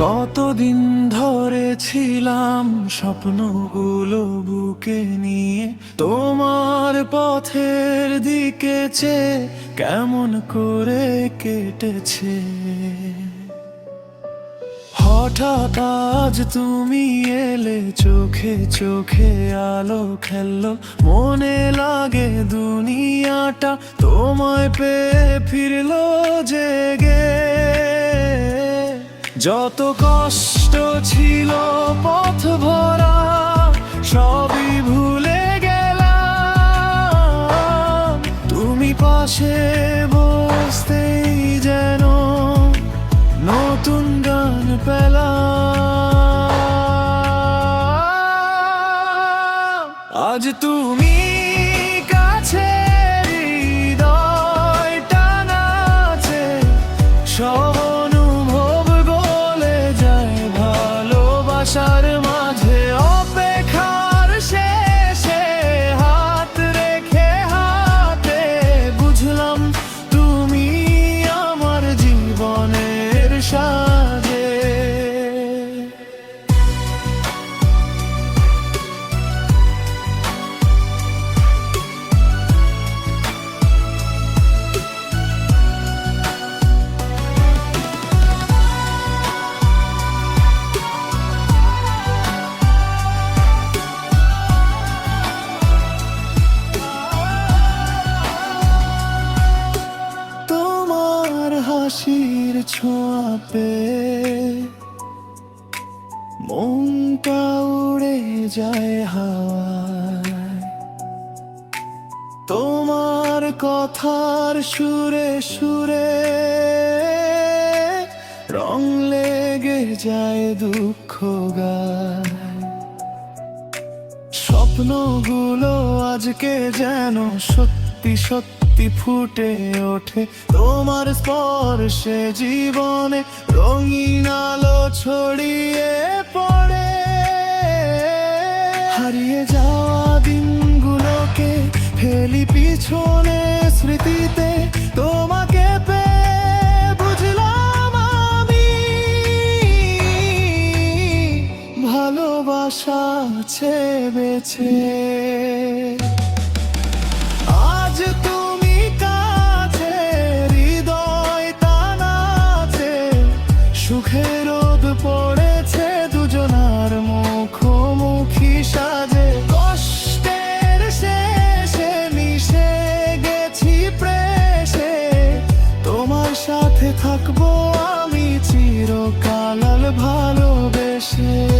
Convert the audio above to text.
এতদিন ধরে ছিলাম স্বপ্নগুলো বুকে নিয়ে? তোমার পথের দিকে চেয়ে কেমন করে কেটেছে? হঠাৎ আজ তুমি এলে, চোখে চোখে আলো খেললো। মনে লাগে দুনিয়াটা তোমায় পেয়ে ফিরলো জেগে যত কষ্ট ছিল পথ ভরা, সবই ভুলে গেলাম। তুমি পাশে বসতেই যেন নতুন গান পেলাম। আজ তুমি হাসির ছোঁয়া পেয়ে মনটা উড়ে যায় হাওয়ায়। তোমার কথার সুরে সুরে রং লেগে যায় দুঃখ গায়। স্বপ্নগুলো আজকে যেন সত্যি সত্যি ফুটে ওঠে। তোমার স্পর্শে জীবনে রঙিন আলো ছড়িয়ে পড়ে। হারিয়ে যাওয়া দিনগুলোকে ফেলি পিছনে স্মৃতিতে। তোমাকে পেয়ে ভালোবাসা আছে বেছে 是